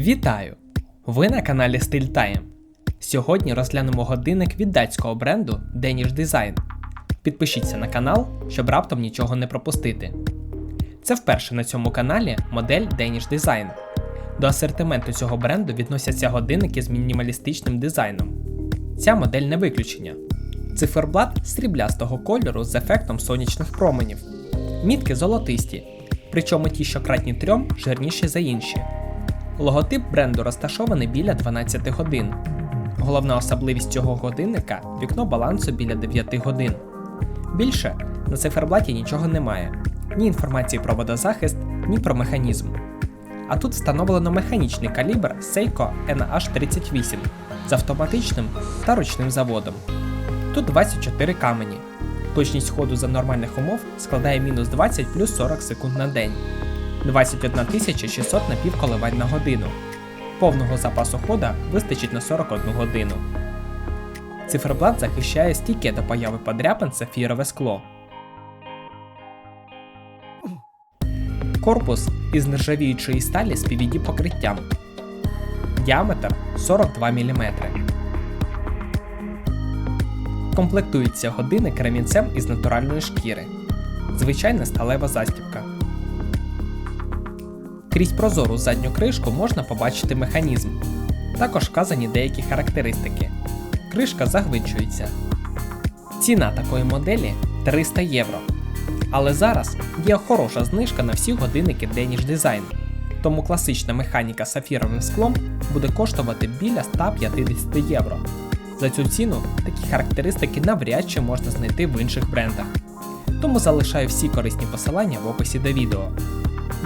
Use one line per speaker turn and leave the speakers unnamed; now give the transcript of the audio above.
Вітаю! Ви на каналі Style Time. Сьогодні розглянемо годинник від датського бренду Danish Design. Підпишіться на канал, щоб раптом нічого не пропустити. Це вперше на цьому каналі модель Danish Design. До асортименту цього бренду відносяться годинники з мінімалістичним дизайном. Ця модель не виключення. Циферблат сріблястого кольору з ефектом сонячних променів. Мітки золотисті, причому ті, що кратні трьом, жирніші за інші. Логотип бренду розташований біля 12 годин. Головна особливість цього годинника вікно балансу біля 9 годин. Більше на циферблаті нічого немає, ні інформації про водозахист, ні про механізм. А тут встановлено механічний калібр Seiko NH38 з автоматичним та ручним заводом. Тут 24 камені. Точність ходу за нормальних умов складає мінус 20 плюс 40 секунд на день. 21 600 напівколивань на годину. Повного запасу хода вистачить на 41 годину. Циферблат захищає стійке до появи подряпин сафірове скло. Корпус із нержавіючої сталі з PVD покриттям. Діаметр 42 мм. Комплектується годинник ремінцем із натуральної шкіри. Звичайна сталева застібка. Крізь прозору задню кришку можна побачити механізм. Також вказані деякі характеристики. Кришка загвинчується. Ціна такої моделі 300 євро. Але зараз є хороша знижка на всі годинники Danish Design, тому класична механіка з сафіровим склом буде коштувати біля 150 євро. За цю ціну такі характеристики навряд чи можна знайти в інших брендах. Тому залишаю всі корисні посилання в описі до відео.